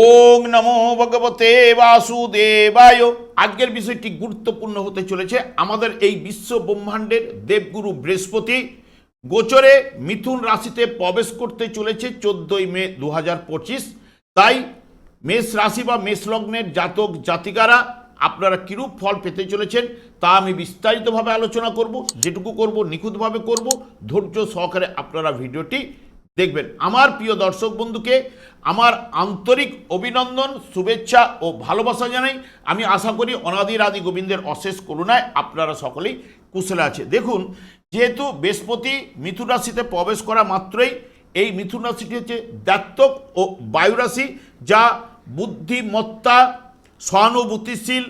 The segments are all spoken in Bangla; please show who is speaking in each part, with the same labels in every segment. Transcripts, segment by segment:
Speaker 1: ওং নমো ভগবতে বাসুদেবায়। আজকের বিষয়টি গুরুত্বপূর্ণ হতে চলেছে। আমাদের এই বিশ্ব ব্রহ্মাণ্ডের দেবগুরু বৃহস্পতি গোচরে মিথুন রাশিতে প্রবেশ করতে চলেছে চোদ্দই মে দু হাজার পঁচিশ। তাই মেষ রাশি বা মেষ লগ্নের জাতক জাতিকারা আপনারা কিরূপ ফল পেতে চলেছেন তা আমি বিস্তারিতভাবে আলোচনা করব, যেটুকু করব, নিখুঁতভাবে করব। ধৈর্য সহকারে আপনারা ভিডিওটি দেখবেন, আমার প্রিয় দর্শক বন্ধুকে আমার আন্তরিক অভিনন্দন, শুভেচ্ছা ও ভালোবাসা জানাই। আমি আশা করি অনাদির আদি গোবিন্দের অশেষ করুণায় আপনারা সকলেই কুশলে আছে। দেখুন, যেহেতু বৃহস্পতি মিথুন রাশিতে প্রবেশ করা মাত্রই, এই মিথুন রাশিটি হচ্ছে দাত্তক ও বায়ু রাশি, যা বুদ্ধিমত্তা, সহানুভূতিশীল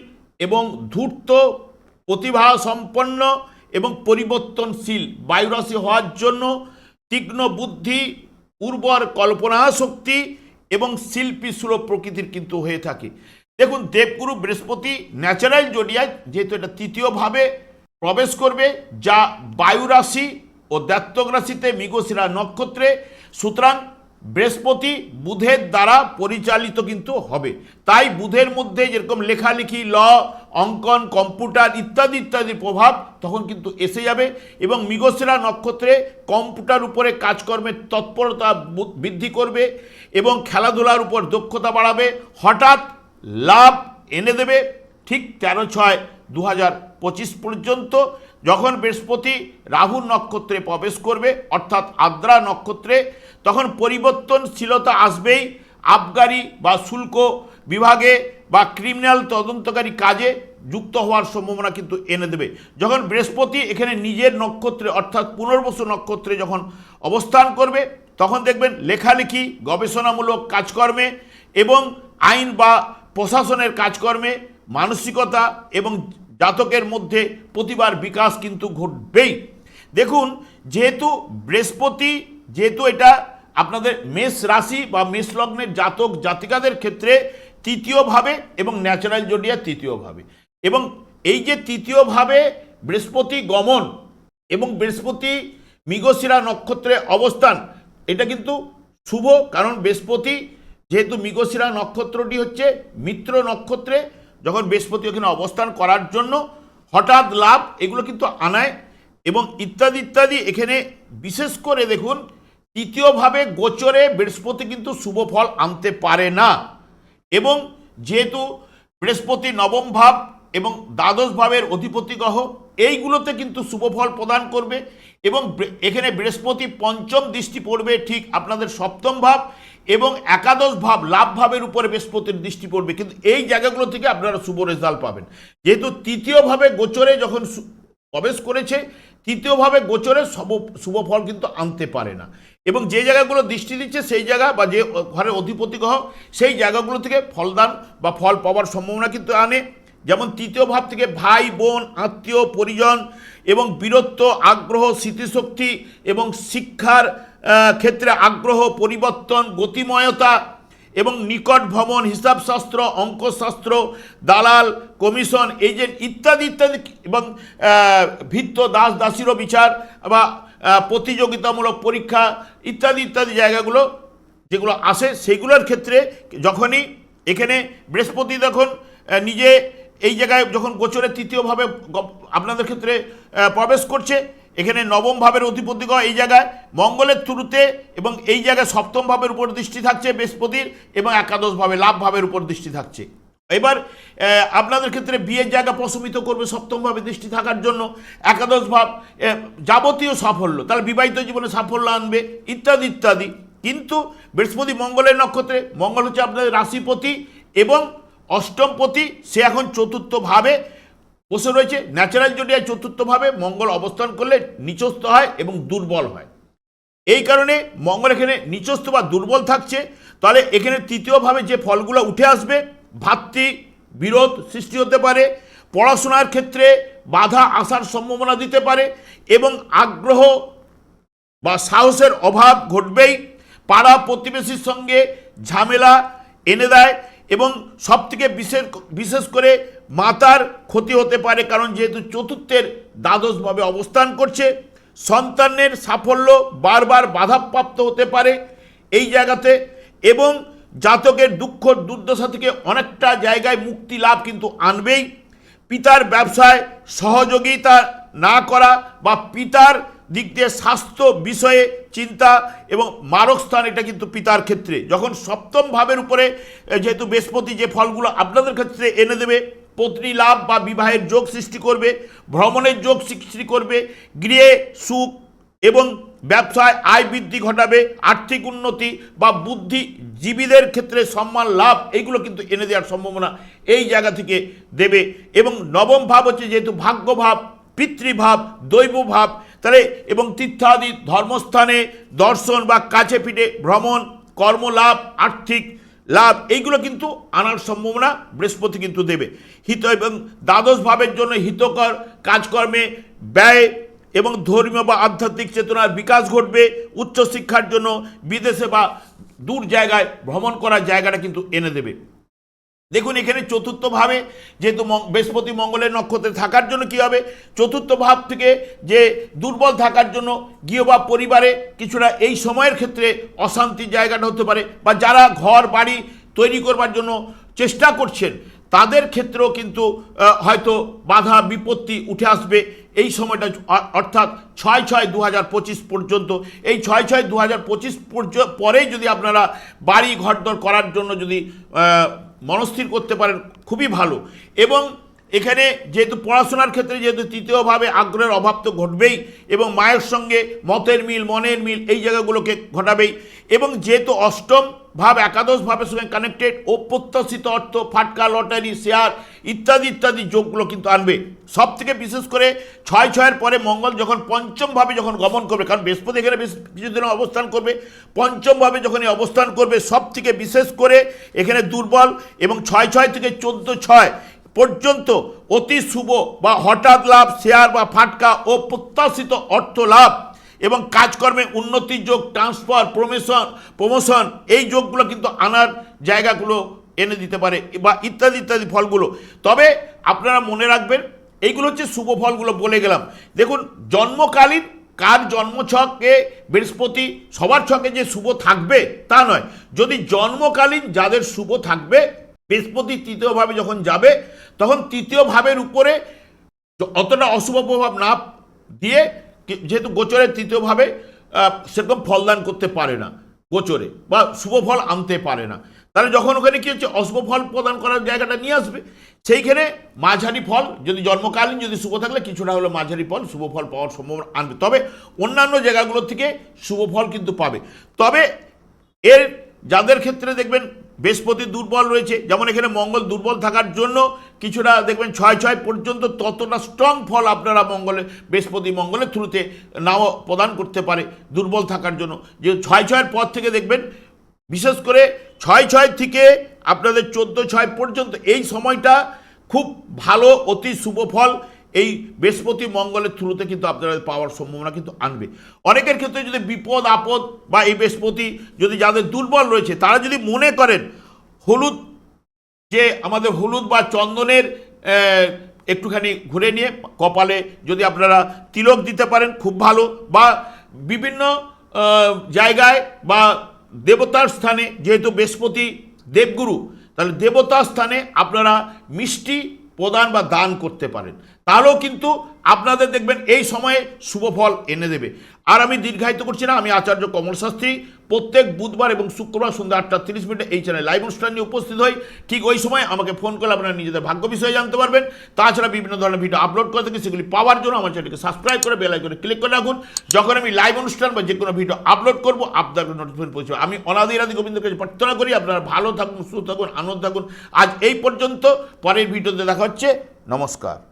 Speaker 1: এবং ধূর্ত প্রতিভা সম্পন্ন এবং পরিবর্তনশীল বায়ুরাশি হওয়ার জন্য তীক্ষ্ণ বুদ্ধি, উর্বর কল্পনা শক্তি এবং শিল্পী সুলভ প্রকৃতির কিন্তু হয়ে থাকে। দেখুন, দেবগুরু বৃহস্পতি ন্যাচারাল জোডিয়ায় যেহেতু এটা তৃতীয়ভাবে প্রবেশ করবে, যা বায়ু রাশি ও দ্বাত্তক রাশিতে মৃগশিরা নক্ষত্রে, সুতরাং বৃহস্পতি বুধের দ্বারা পরিচালিত কিন্তু হবে। তাই বুধের মধ্যে যেরকম লেখালেখি, ল অঙ্কন, কম্পিউটার ইত্যাদি ইত্যাদি প্রভাব তখন কিন্তু এসে যাবে এবং মৃগশিরা নক্ষত্রে কম্পিউটার উপরে কাজকর্মের তৎপরতা বৃদ্ধি করবে এবং খেলাধুলার উপর দক্ষতা বাড়াবে। হঠাৎ লাভ এনে দেবে ঠিক তেরো ছয় দু পঁচিশ পর্যন্ত, যখন বৃহস্পতি রাহুর নক্ষত্রে প্রবেশ করবে, অর্থাৎ আদ্রা নক্ষত্রে, তখন পরিবর্তনশীলতা আসবেই। আবগারি বা শুল্ক বিভাগে বা ক্রিমিনাল তদন্তকারী কাজে যুক্ত হওয়ার সম্ভাবনা কিন্তু এনে দেবে। যখন বৃহস্পতি এখানে নিজের নক্ষত্রে, অর্থাৎ পুনর্বসু নক্ষত্রে যখন অবস্থান করবে, তখন দেখবেন লেখালেখি, গবেষণামূলক কাজকর্মে এবং আইন বা প্রশাসনের কাজকর্মে মানসিকতা এবং জাতকের মধ্যে প্রতিবার বিকাশ কিন্তু ঘটবেই। দেখুন, যেহেতু বৃহস্পতি, যেহেতু এটা আপনাদের মেষ রাশি বা মেষ লগ্নের জাতক, জাতিকাদের ক্ষেত্রে তৃতীয়ভাবে এবং ন্যাচারাল জোডিয়া তৃতীয়ভাবে। এবং এই যে তৃতীয়ভাবে বৃহস্পতি গমন এবং বৃহস্পতি মৃগশিরা নক্ষত্রে অবস্থান, এটা কিন্তু শুভ, কারণ বৃহস্পতি যেহেতু মৃগশিরা নক্ষত্রটি হচ্ছে মিত্র নক্ষত্রে, যখন বৃহস্পতি ওখানে অবস্থান করার জন্য হঠাৎ লাভ, এগুলো কিন্তু আনায় এবং ইত্যাদি ইত্যাদি। এখানে বিশেষ করে দেখুন, তৃতীয়ভাবে গোচরে বৃহস্পতি কিন্তু শুভ ফল আনতে পারে না। এবং যেহেতু বৃহস্পতি নবম ভাব এবং দ্বাদশ ভাবের অধিপতি গ্রহ, এইগুলোতে কিন্তু শুভ ফল প্রদান করবে এবং এখানে বৃহস্পতি পঞ্চম দৃষ্টি পড়বে ঠিক আপনাদের সপ্তম ভাব এবং একাদশ ভাব লাভ ভাবের উপরে বৃহস্পতির দৃষ্টি পড়বে। কিন্তু এই জায়গাগুলো থেকে আপনারা শুভ রেজাল্ট পাবেন। যেহেতু তৃতীয়ভাবে গোচরে যখন প্রবেশ করেছে তৃতীয়ভাবে গোচরে শুভ ফল কিন্তু আনতে পারে না। এবং যে জায়গাগুলো দৃষ্টি দিচ্ছে সেই জায়গা বা যে ঘরের অধিপতি গ্রহ, সেই জায়গাগুলো থেকে ফলদান বা ফল পাওয়ার সম্ভাবনা কিন্তু আনে। যেমন তৃতীয় ভাব থেকে ভাই, বোন, আত্মীয়, পরিজন এবং বীরত্ব, আগ্রহ, স্মৃতিশক্তি এবং শিক্ষার ক্ষেত্রে আগ্রহ, পরিবর্তন, গতিময়তা এবং নিকট ভ্রমণ হিসাবশাস্ত্র অঙ্কশাস্ত্র দালাল কমিশন এজেন্ট ইত্যাদি ইত্যাদি এবং ভিত্ত দাস দাসীরও বিচার বা প্রতিযোগিতামূলক পরীক্ষা ইত্যাদি ইত্যাদি জায়গাগুলো যেগুলো আসে সেগুলোর ক্ষেত্রে যখনই এখানে বৃহস্পতি আহ, নিজে এই জায়গায় যখন গোচরে তৃতীয়ভাবে আপনাদের ক্ষেত্রে প্রবেশ করছে এখানে নবম ভাবের অধিপতি গ্রহ এই জায়গায় মঙ্গলের থ্রুতে এবং এই জায়গায় সপ্তম ভাবের উপর দৃষ্টি থাকছে বৃহস্পতির এবং একাদশ ভাবে লাভ ভাবের উপর দৃষ্টি থাকছে। এবার আপনাদের ক্ষেত্রে বিয়ের জায়গা প্রশমিত করবে সপ্তম ভাবে দৃষ্টি থাকার জন্য। একাদশ ভাব যাবতীয় সাফল্য তাহলে বিবাহিত জীবনে সাফল্য আনবে, ইত্যাদি ইত্যাদি। কিন্তু বৃহস্পতি মঙ্গলের নক্ষত্রে, মঙ্গল হচ্ছে আপনাদের রাশিপতি এবং অষ্টমপতি, সে এখন চতুর্থভাবে বসে রয়েছে, ন্যাচারাল জোডিয়ায় চতুর্থভাবে মঙ্গল অবস্থান করলে নিচস্থ হয় এবং দুর্বল হয়। এই কারণে মঙ্গল এখানে নিচস্থ বা দুর্বল থাকছে। তাহলে এখানে তৃতীয়ভাবে যে ফলগুলো উঠে আসবে, ভাতৃ বিরোধ সৃষ্টি হতে পারে, পড়াশোনার ক্ষেত্রে বাধা আসার সম্ভাবনা দিতে পারে এবং আগ্রহ বা সাহসের অভাব ঘটবেই। পাড়া প্রতিবেশীর সঙ্গে ঝামেলা এনে দেয় এবং সবথেকে বিশেষ বিশেষ করে মাতার ক্ষতি হতে পারে, কারণ যেহেতু চতুর্থের দ্বাদশভাবে অবস্থান করছে, সন্তানের সাফল্য বারবার বাধাপ্রাপ্ত হতে পারে এই জায়গাতে, এবং জাতকের দুঃখ, দুর্দশা থেকে অনেকটা জায়গায় মুক্তি লাভ কিন্তু আনবেই। পিতার ব্যবসায় সহযোগিতা না করা বা পিতার দিক দিয়ে স্বাস্থ্য বিষয়ে চিন্তা এবং মারক স্থান, এটা কিন্তু পিতার ক্ষেত্রে। যখন সপ্তম ভাবের উপরে, যেহেতু বৃহস্পতি যে ফলগুলো আপনাদের ক্ষেত্রে এনে দেবে পত্নী লাভ বা বিবাহের যোগ সৃষ্টি করবে, ভ্রমণের যোগ সৃষ্টি করবে, গৃহে সুখ এবং ব্যবসায় আয় বৃদ্ধি ঘটাবে, আর্থিক উন্নতি বা বুদ্ধিজীবীদের ক্ষেত্রে সম্মান লাভ, এইগুলো কিন্তু এনে দেওয়ার সম্ভাবনা এই জায়গা থেকে দেবে। এবং নবম ভাব হচ্ছে যেহেতু ভাগ্যভাব, পিতৃভাব দৈব ভাব তাহলে এবং তীর্থাদি, ধর্মস্থানে দর্শন বা কাছে পিঠে ভ্রমণ, কর্মলাভ, আর্থিক লাভ, এইগুলো কিন্তু আনার সম্ভাবনা বৃহস্পতি কিন্তু দেবে। হিত এবং দ্বাদশ ভাবের জন্য হিতকর কাজকর্মে ব্যয় এবং ধর্মীয় বা আধ্যাত্মিক চেতনার বিকাশ ঘটবে। উচ্চশিক্ষার জন্য বিদেশে বা দূর জায়গায় ভ্রমণ করার জায়গাটা কিন্তু এনে দেবে। দেখুন, এখানে চতুর্থ ভাবে যেহেতু বৃহস্পতি মঙ্গলের নক্ষত্রে থাকার জন্য কি হবে? চতুর্থ ভাব থেকে যে দুর্বল থাকার জন্য গৃহ বা পরিবারে কিছুটা এই সময়ের ক্ষেত্রে অশান্তির জায়গাটা হতে পারে বা যারা ঘর, বাড়ি তৈরি করবার জন্য চেষ্টা করছেন, তাদের ক্ষেত্রেও কিন্তু হয়তো বাধা, বিপত্তি উঠে আসবে এই সময়টা অর্থাৎ ছয় ছয় দু পঁচিশ পর্যন্ত। এই ছয় ছয় দু পঁচিশ পরেই যদি আপনারা বাড়ি ঘর ঘরদর করার জন্য যদি মনস্থির করতে পারেন, খুবই ভালো। এবং এখানে যেহেতু পড়াশোনার ক্ষেত্রে যেহেতু তৃতীয়ভাবে আগ্রহের অভাব তো ঘটবেই, এবং মায়ের সঙ্গে মতের মিল, মনের মিল এই জায়গাগুলোকে ঘটাবেই, এবং যেহেতু অষ্টম ভাব একাদশ ভাবের সঙ্গে কানেক্টেড অপ্রত্যাশিত অর্থ, ফাটকা লটারি শেয়ার ইত্যাদি ইত্যাদি যোগগুলো কিন্তু আনবে। সব থেকে বিশেষ করে ছয় ছয়ের পরে মঙ্গল যখন পঞ্চমভাবে যখন গমন করবে, কারণ বৃহস্পতি এখানে বেশ কিছুদিন অবস্থান করবে পঞ্চমভাবে যখন এই অবস্থান করবে সব থেকে বিশেষ করে এখানে দুর্বল এবং ছয় ছয় থেকে চোদ্দ ছয় পর্যন্ত অতি শুভ বা হঠাৎ লাভ শেয়ার বা ফাটকা ও প্রত্যাশিত অর্থ লাভ। এবং কাজকর্মে উন্নতির যোগ ট্রান্সফার প্রমোশন প্রমোশন এই যোগগুলো কিন্তু আনার জায়গাগুলো এনে দিতে পারে বা ইত্যাদি ইত্যাদি ফলগুলো। তবে আপনারা মনে রাখবেন, এইগুলো হচ্ছে শুভ ফলগুলো বলে গেলাম। দেখুন, জন্মকালীন কার জন্ম জন্মছকে বৃহস্পতি, সবার ছকে যে শুভ থাকবে তা নয়। যদি জন্মকালীন যাদের শুভ থাকবে, বৃহস্পতি তৃতীয়ভাবে যখন যাবে, তখন তৃতীয় ভাবের উপরে অতটা অশুভ প্রভাব না দিয়ে যেহেতু গোচরের তৃতীয়ভাবে সেরকম ফলদান করতে পারে না, গোচরে, বা শুভ ফল আনতে পারে না। তাহলে যখন ওখানে কি হচ্ছে, অশুভ ফল প্রদান করার জায়গাটা নিয়ে আসবে, সেইখানে মাঝারি ফল, যদি জন্মকালীন, যদি শুভ থাকলে, কিছুটা হলো মাঝারি ফল, শুভ ফল পাওয়ার সম্ভাবনা আনবে। তবে অন্যান্য জায়গাগুলো থেকে শুভ ফল কিন্তু পাবে। তবে এর, যাদের ক্ষেত্রে দেখবেন বৃহস্পতি দুর্বল রয়েছে। যেমন এখানে মঙ্গল দুর্বল থাকার জন্য কিছুটা দেখবেন ছয় ছয় পর্যন্ত ততটা স্ট্রং ফল আপনারা মঙ্গলে, বৃহস্পতি মঙ্গলের থ্রুতে নাও প্রদান করতে পারে দুর্বল থাকার জন্য। যে ছয় ছয়ের পর থেকে দেখবেন, বিশেষ করে ছয় ছয় থেকে আপনাদের চোদ্দ ছয় পর্যন্ত এই সময়টা খুব ভালো, অতি শুভ ফল। এই বৃহস্পতি মঙ্গলের থ্রুতে কিন্তু আপনারা পাওয়ার সম্ভাবনা কিন্তু আনবে। অনেকের ক্ষেত্রে যদি বিপদ, আপদ বা এই বৃহস্পতি যদি যাদের দুর্বল রয়েছে, তারা যদি মনে করেন হলুদ, যে আমাদের হলুদ বা চন্দনের একটুখানি ঘুরে নিয়ে কপালে যদি আপনারা তিলক দিতে পারেন, খুব ভালো। বা বিভিন্ন জায়গায় বা দেবতার স্থানে যেহেতু বৃহস্পতি দেবগুরু, তাহলে দেবতার স্থানে আপনারা মিষ্টি প্রদান বা দান করতে পারেন। তাহলেও কিন্তু আপনাদের দেখবেন এই সময়ে শুভ ফল এনে দেবে। আর আমি দীর্ঘায়িত করছি না, আমি আচার্য কমল শাস্ত্রী প্রত্যেক বুধবার এবং শুক্রবার সন্ধ্যা আটটা তিরিশ মিনিটে এই চ্যানেল লাইভ অনুষ্ঠান নিয়ে উপস্থিত হই। ঠিক ওই সময় আমাকে ফোন করলে আপনারা নিজেদের ভাগ্য বিষয়ে জানতে পারবেন। তাছাড়া বিভিন্ন ধরনের ভিডিও আপলোড করে থাকি, সেগুলি পাওয়ার জন্য আমার চ্যানেলকে সাবস্ক্রাইব করে বেল আইকনে ক্লিক করে রাখুন। যখন আমি লাইভ অনুষ্ঠান বা যে কোনো ভিডিও আপলোড করব আপনার নোটিফিকেশন পৌঁছবে। আমি অনাদি রাধি গোবিন্দকে প্রার্থনা করি, আপনারা ভালো থাকুন, সুস্থ থাকুন, আনন্দ থাকুন। আজ এই পর্যন্ত, পরের ভিডিওতে দেখা হচ্ছে। নমস্কার।